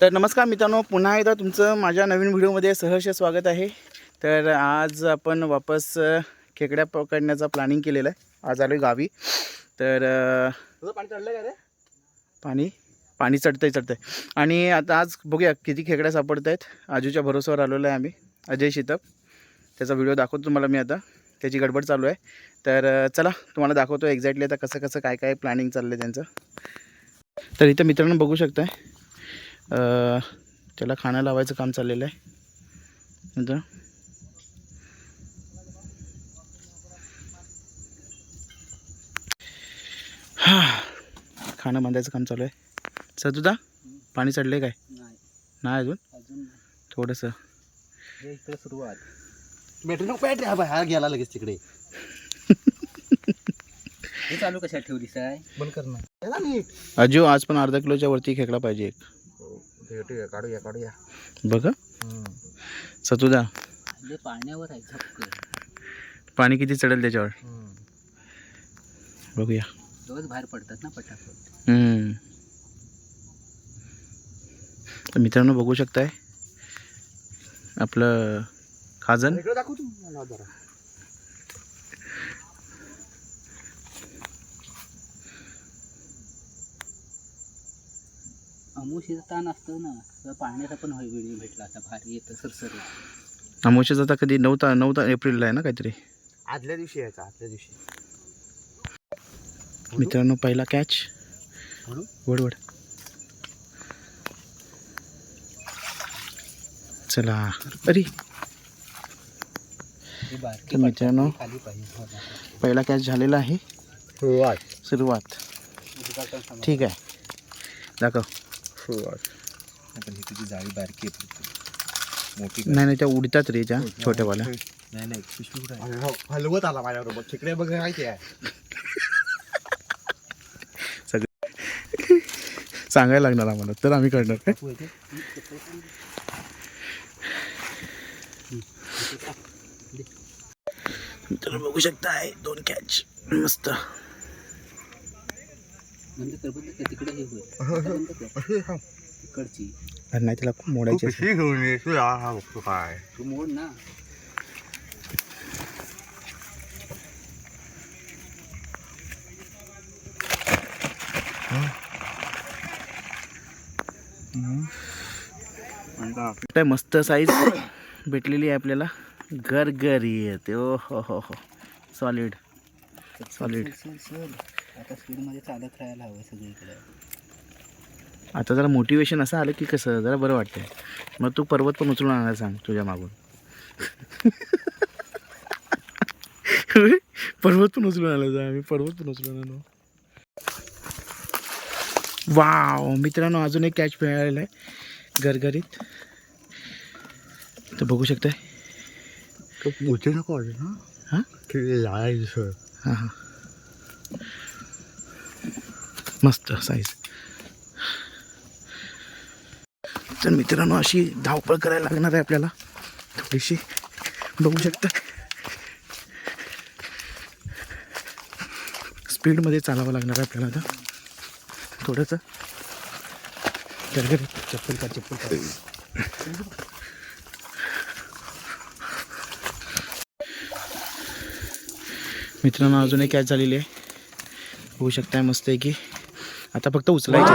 तर नमस्कार मित्रांनो पुन्हा एकदा तुमचं माझ्या नवीन व्हिडिओमध्ये सहर्ष स्वागत आहे. तर आज आपण वापस खेकड्या पकडण्याचा प्लॅनिंग केलेलं आहे. आज आलो आहे गावी. तर पाणी चढलं का रे? पाणी? पाणी चढतंय चढतंय. आणि आता आज बघूया किती खेकड्या सापडत आहेत आजूच्या भरोश्यावर आलेलो आहे आम्ही अजय शितप. त्याचा व्हिडिओ दाखवतो तुम्हाला मी आता. त्याची गडबड चालू आहे. तर चला तुम्हाला दाखवतो एक्झॅक्टली आता कसं कसं काय काय प्लॅनिंग चाललं आहे त्यांचं. तर इथं मित्रांनो बघू शकताय त्याला खाणं लावायचं काम चाललेलं आहे. इथं हा. खाणं बांधायचं काम चालू आहे. सतुदा पाणी चढले काय? नाही नाही अजून अजून थोडंसं. हे इकडे सुरुवात. बॅटरी नको बॅटरी हा बाय हा गेला लगेच तिकडे. हे चालू कशा ठेवली साय बंद कर ना. अजू आज पण अर्धा किलोच्या वरती खेकडा पाहिजे एक. भेटूया काढूया काढूया. बघ. सतुदा पाण्यावर आहे पाणी किती चढेल त्याच्यावर? बघूया. रोज बाहेर पडतात ना पटापट. मित्रांनो बघू शकताय. आपलं खाजन. इकडे दाखव तू मला जरा अमुशीचा ताण असतो ना तर पाण्याचा पण होय भेटला आता भारी येतं सरसर अमोशाचा आता कधी नऊ ता नऊ ता एप्रिलला आहे ना काहीतरी? आदल्या दिवशी यायचा आदल्या दिवशी. मित्रांनो पहिला कॅच हळू? वड वड. चला. अरे! तर मित्रांनो खाली पाहिजे पहिला कॅच झालेला आहे. सुरुवात. ठीक आहे. दाखव. पण ही तुझी जाळी बारकी आहे मोठी नाही नाही त्या उडतात रे त्या छोट्यावाल्या. नाही नाही पिशवी कुठे हलवत आला माझ्याबरोबर. तिकडे बघ माहिती आहे. सांगायला लागणार आम्हाला तर आम्ही करणार. काय मित्रांनो बघू शकताय दोन कॅच मस्त. तिकडे हे होईल. तिकडची. अरे नाही त्याला खूप मोडायची. घेऊन ये काय तू मोड ना. काय मस्त साईज भेटलेली आहे आपल्याला. गरगरी येते. ओ हो हो हो. Solid Solid. आता स्पीडमध्ये चालत राहायला हवं सगळीकडे. आता जरा मोटिवेशन असं आलं की कसं जरा बरं वाटतंय. मग तू पर्वत पण उचलून आणायला सांग तुझ्या मागून. पर्वत पण उचलून आला जा आम्ही पर्वत पण उचलून आणू. वाव मित्रांनो अजून एक कॅच मिळालेला आहे. गरगरीत तर बघू शकताय. मोठे नको ना हां? सर हां हां. मस्त साईज तर मित्रांनो अशी धावपळ करायला लागणार आहे आपल्याला. थोडीशी बघू शकता. स्पीडमध्ये चालावं लागणार आहे आपल्याला आता. थोडंसं. गरगर चप्पल का चप्पल का मित्रांनो अजून एक कॅच झालेली आहे. होऊ शकताय मस्त आहे की आता फक्त उचलायचे.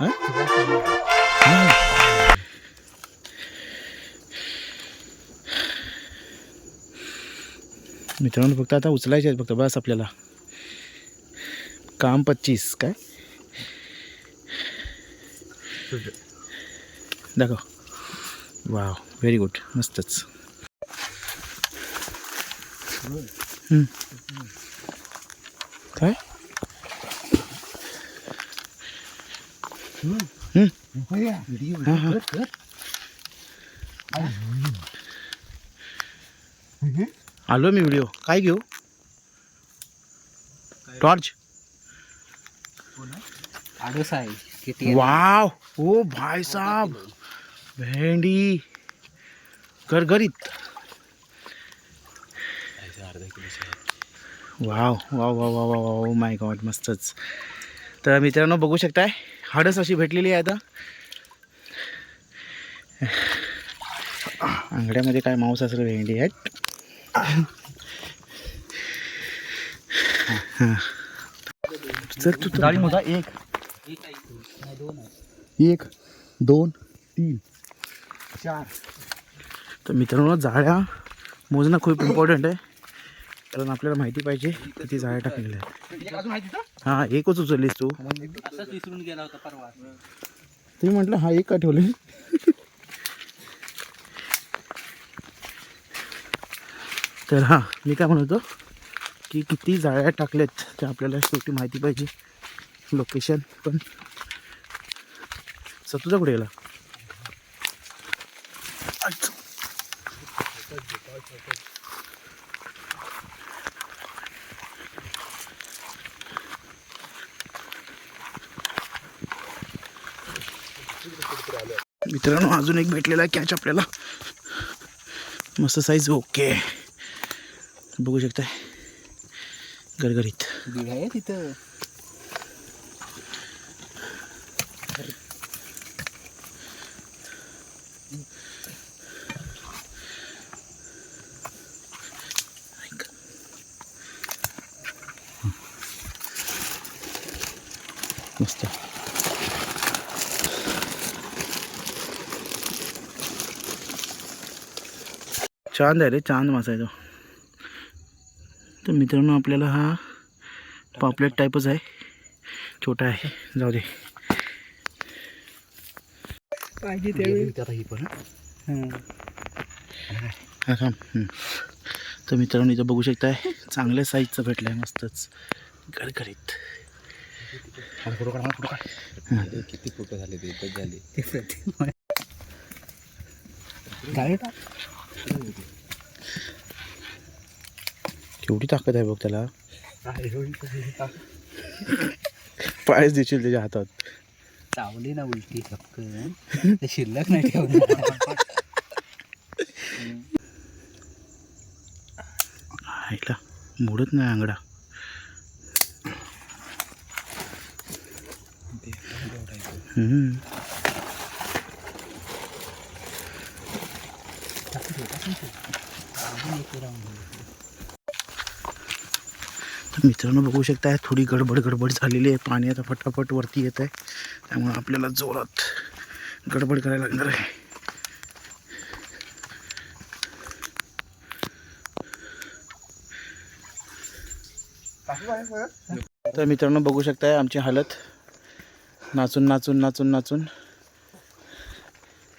हं? मित्रांनो फक्त आता उचलायचे आहेत फक्त बस आपल्याला. काम पच्चीस काय? दाखव. वाव व्हेरी गुड मस्तच. काय हं. व्हिडिओ हां हां आलो मी व्हिडिओ. काय घेऊ? टॉर्च. वाव. ओ भाई साहब. भेंडी. गरगरीत wow wow wow wow wow wow my god मस्तच. तर मित्रांनो बघू शकताय? हाडस अशी भेटलेली आहे आता. आंगड्यामध्ये काय मांस असेल भेंडी आहेत. हां. चल तू जाळी मोजा एक. एक दोन तीन चार. तर मित्रांनो जाळ्या मोजणं खूप इम्पॉर्टंट आहे. कारण आपल्याला माहिती पाहिजे किती जाळ्या टाकलेल्या आहेत. तिथं? हां एकच उचललीस तू. विसरून गेला होता परवा. तुम्ही म्हटलं हा एक का ठेवले? तर हां मी काय म्हणतो की किती जाळ्या टाकल्यात ते आपल्याला शेवटी माहिती पाहिजे. लोकेशन पण. सतुजा कुठे गेला? अच्छा. मित्रांनो अजून एक भेटलेला आहे कॅच आपल्याला. मस्त साईज ओके बघू शकताय. गरगरीत आहे तिथं. मस्त. चांद आहे रे चांद मासा आहे तो. तर मित्रांनो आपल्याला हा पापलेट टाईपच आहे. छोटा आहे. जाऊ दे. पाहिजे त्यावेळी. ही पण हा? हं. तर मित्रांनो इथं बघू शकताय चांगल्या साईजचं भेटलं आहे मस्तच. काढ किती फोटो झाले ते झाले. काय? केवढी ताकद आहे बघ त्याला. पायच देशील त्याच्या हातात. चावली ना उलटी ते शिल्लक नाही ठेवणार. ऐकला मोडत नाही आंगडा हम्म. तर मित्रांनो बघू शकताय थोडी गडबड गडबड झालेली आहे. पाणी आता फटाफट वरती येत आहे. त्यामुळे आपल्याला जोरात गडबड करायला लागणार आहे. तर मित्रांनो बघू शकताय आमची हालत. नाचून नाचून नाचून नाचून.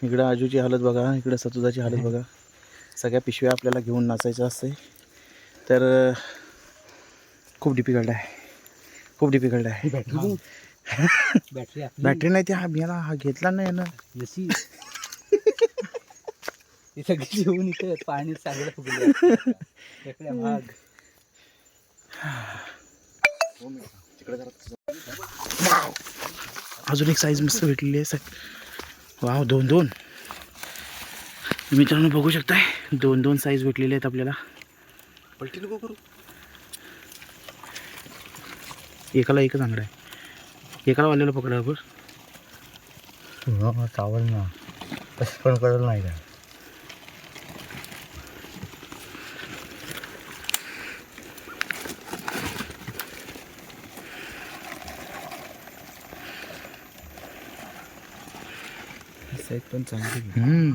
इकडं आजूची हालत बघा इकडं सतुजाची हालत बघा. सगळ्या पिशव्या आपल्याला घेऊन नाचायचं असते. तर खूप डिफिकल्ट आहे. खूप डिफिकल्ट आहे. बॅटरी बॅटरी नाही. ते हा मी याला हा घेतला नाही ना. जशी सगळी घेऊन इथे पाणी चांगलं फुगले. भाग. अजून एक साईज मस्त भेटलेली आहे. साईज वाव दोन दोन. मित्रांनो बघू शकताय दोन दोन साईज भेटलेले आहेत आपल्याला. पलटी नको करू. एकाला एकच आंगडा आहे. एकाला वाल्याला पकडा बरं. चावल ना. तसं पण कळलं नाही का? साईज पण चांगली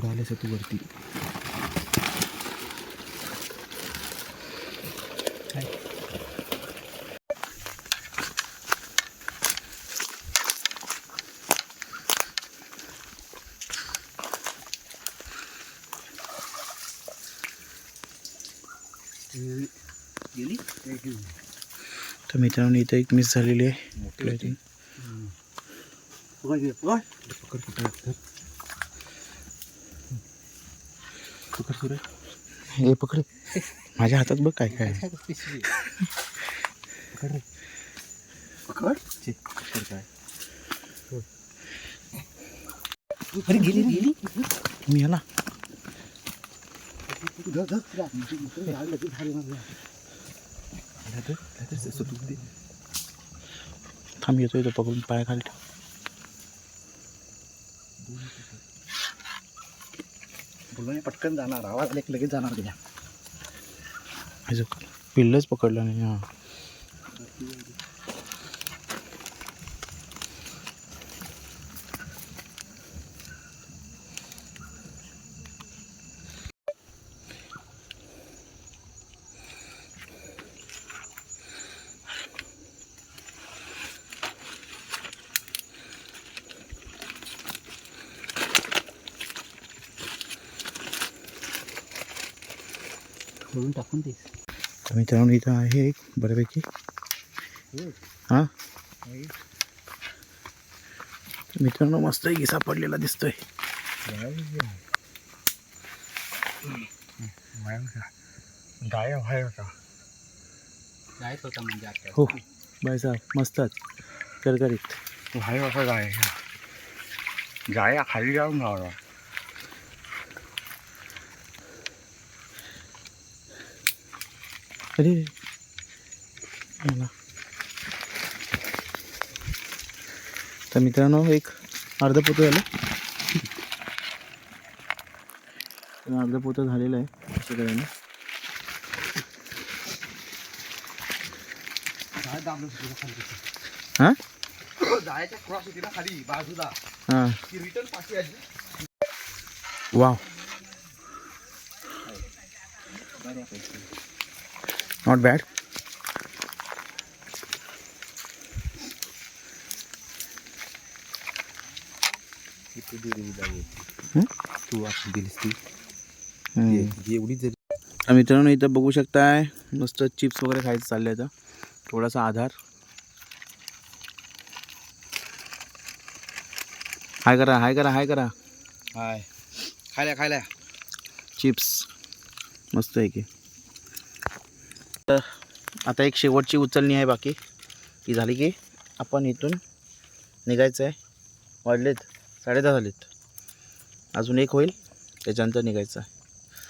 पुढे आल्यास तू वरती. तर मित्रांनो इथं एक मिस झालेली आहे मोठी Plating. पकड पकड पकड पकड सुरे हे पकड माझ्या हातात बघ काय काय. पकड पकड अरे गेली गेली मी याला थांब येतो येतो पकडून पाया खाली ठेव बोलून पटकन जाणार आवाज आला लगेच जाणार तुझ्या ह्याचं पिल्लच पकडलं नाही हां. बोलून टाकून दे तर मित्रांनो इथं आहे एक बऱ्यापैकी. हां? तर मित्रांनो मस्त एक इसा पडलेला दिसतोय. गाय व्हाय होता म्हणजे आता. हो बाय साहेब मस्तच. करकरीत. व्हाय होता गाय गाय खाली जाऊन गावला अरे तर मित्रांनो एक अर्ध पोतं झालं. तर अर्ध पोतं झालेलं आहे असं तऱ्हेने हां. क्रॉस होती ना खाली बाजूला रिटर्न पाठी आली वाव. नॉट बॅड हं? तू दिलीस ती एवढी जरी तर मित्रांनो इथं बघू शकताय मस्त चिप्स वगैरे खायचं चाललं आहे थोडासा आधार. हाय करा हाय करा हाय करा. हाय. खायला खायला चिप्स. मस्त आहे की. तर आता एक शेवटची उचलणी आहे बाकी. ती झाली की आपण इथून निघायचं आहे. वाढलेत. साडेदहा झालेत. अजून एक होईल. त्याच्यानंतर निघायचं आहे.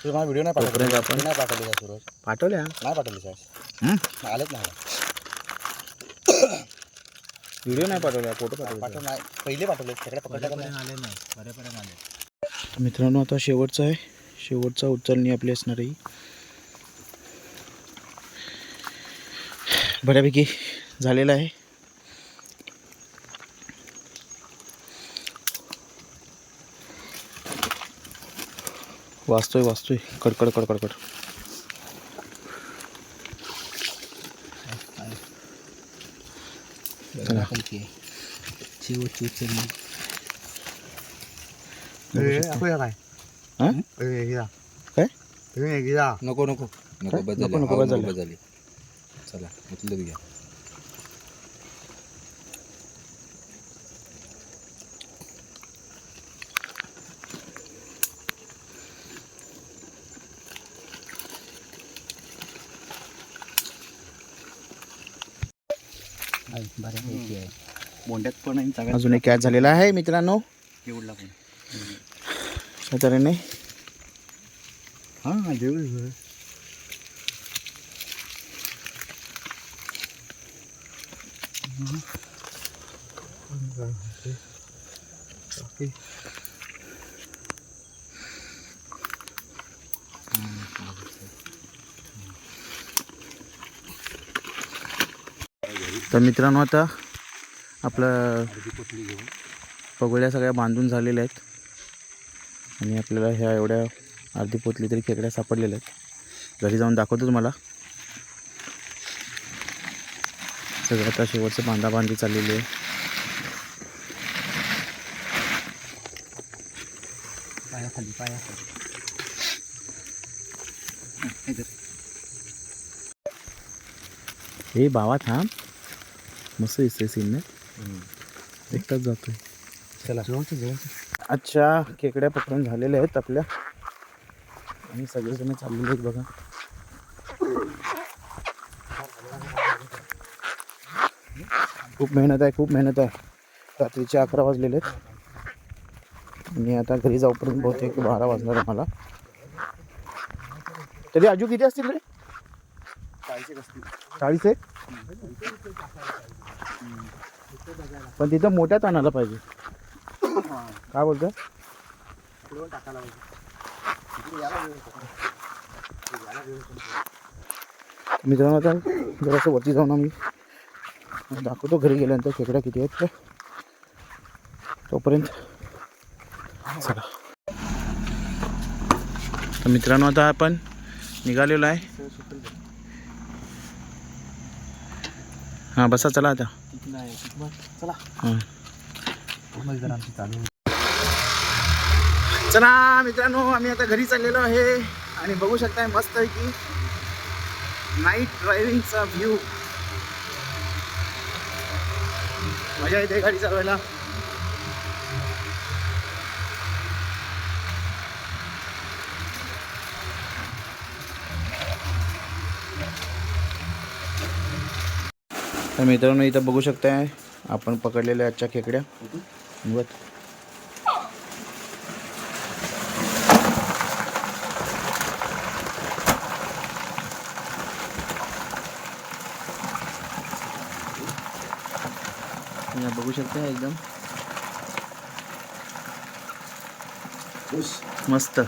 तुझा मला व्हिडिओ नाही तोपर्यंत आपण नाही पाठवली का सुरज? पाठवल्या. नाही पाठवली सर हं? आलेच नाही. व्हिडिओ नाही पाठवला. फोटो पाठव पाठवला. नाही. पहिले पाठवले सगळे पकडले का नाही? आले नाही. बऱ्यापर्यंत आले मित्रांनो आता शेवटचा आहे. शेवटचा उचलणी आपली असणार. आहे बऱ्यापैकी झालेला आहे. वाचतोय वाचतोय कडकड कडकडकड हां? काय? नको नको. नको नको, झाली चला उचलत घ्या. बऱ्यापैकी आहे बोंड्यात पण अजून एक कॅच झालेला आहे मित्रांनो. एवढला पण. तऱ्हेने हां जेवढी तर मित्रांनो आता आपलं पगोळ्या सगळ्या बांधून झालेल्या आहेत. आणि आपल्याला ह्या एवढ्या अर्धी पोतली तरी खेकड्या सापडलेल्या आहेत. घरी जाऊन दाखवतो तुम्हाला. सगळं आता शेवटचं बांधा बांधी चाललेली आहे. पायाखाली पायाखाली हे बावा थांब. मस्त दिसतंय सीन एकटाच जातोय. चला अच्छा खेकड्या पकडून झालेल्या आहेत आपल्या. आणि सगळेजण चाललेले आहेत बघा. खूप मेहनत आहे खूप मेहनत आहे. रात्रीचे अकरा वाजलेले आहेत. आणि आता घरी जाऊपर्यंत बहुतेक बारा वाजणार आहे मला. तरी अजून किती असतील रे? चाळीस एक? पण तिथं मोठ्यात आणायला पाहिजे. काय बोलतं मित्रांनो आता जरासं वरती जाऊन आम्ही दाखवतो घरी गेल्यानंतर खेकड्या किती आहेत. तोपर्यंत चला. तर मित्रांनो आता आपण निघालेलो आहे. हां बसा चला आता. चला. मित्रांनो आम्ही आता घरी चाललेलो आहे. आणि बघू शकताय मस्त आहे की नाईट ड्रायव्हिंगचा व्ह्यू मजा येते गाडी चालवायला तर मित्रांनो इथं बघू शकताय आपण पकडलेल्या आजच्या खेकड्या. बघ. बघू शकता एकदम. मस्त.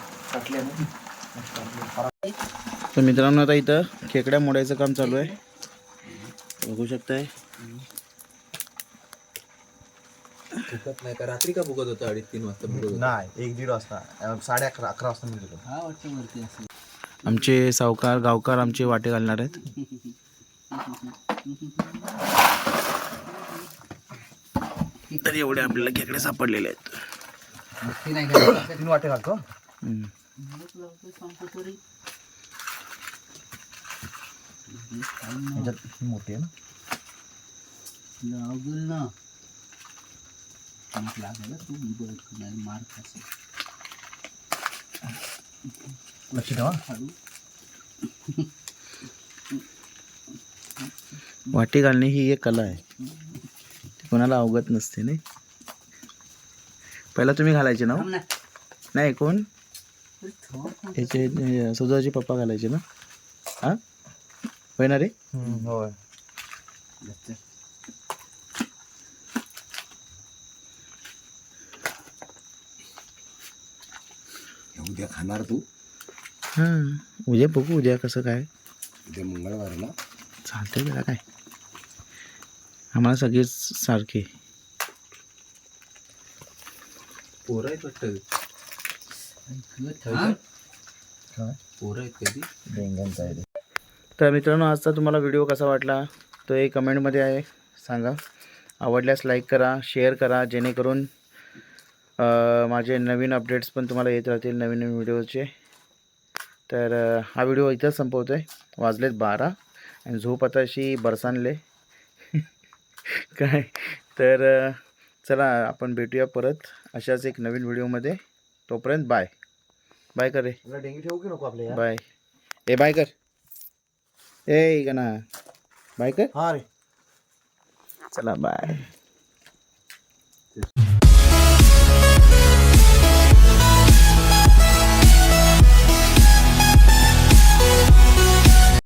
तर मित्रांनो आता इथं खेकड्या मोडायचं काम चालू आहे. बघू शकताय. फुकत नाही का? रात्री का फुकत होतं? अडीच तीन वाजता फुकत होतं? नाही एक दीड वाजता. अं, साडे अकरा अकरा वाजता मी गेलो. हा वाटतं वरती असेल. आमचे सावकार गावकार आमचे वाटे घालणार आहेत. तर एवढे आपल्याला खेकडे सापडलेले आहेत. नक्की नाही का तीन वाटे घालतो. हम्म. ह्याच्यात मोठी आहे ना. लागल ना. मग तू नाही लक्ष ठेवा. वाटे घालणे ही एक कला आहे. ती कोणाला अवगत नसते नाही. पहिला तुम्ही घालायचे ना हो? नाही कोण? याचे अं, सुजाचे पप्पा घालायचे ना. होय ना रे होय. उद्या खाणार तू? हां उद्या बघू उद्या कसं काय. उद्या मंगळवार आहे ना? चालतंय त्याला काय. आम्हाला सगळेच सारखे. पोरं आहेत वाटतं. काय? पोरं आहेत कधी? डेंग्यांचा आहे. ते. तर मित्रांनो आजचा तुम्हाला व्हिडिओ कसा वाटला तो एक कमेंटमध्ये आहे सांगा. आवडल्यास लाईक करा शेअर करा जेणेकरून माझे नवीन अपडेट्स पण तुम्हाला येत राहतील नवीन नवीन व्हिडिओचे तर हा व्हिडिओ इथंच संपवतो आहे वाजलेत बारा आणि झोप आता अशी बरसानले. काय? तर चला आपण भेटूया परत अशाच एक नवीन व्हिडिओमध्ये. तोपर्यंत बाय बाय कर. डेंगी ठेवू की नको आपल्या बाय ए बाय कर. ए गणा बाय कर हा रे चला बाय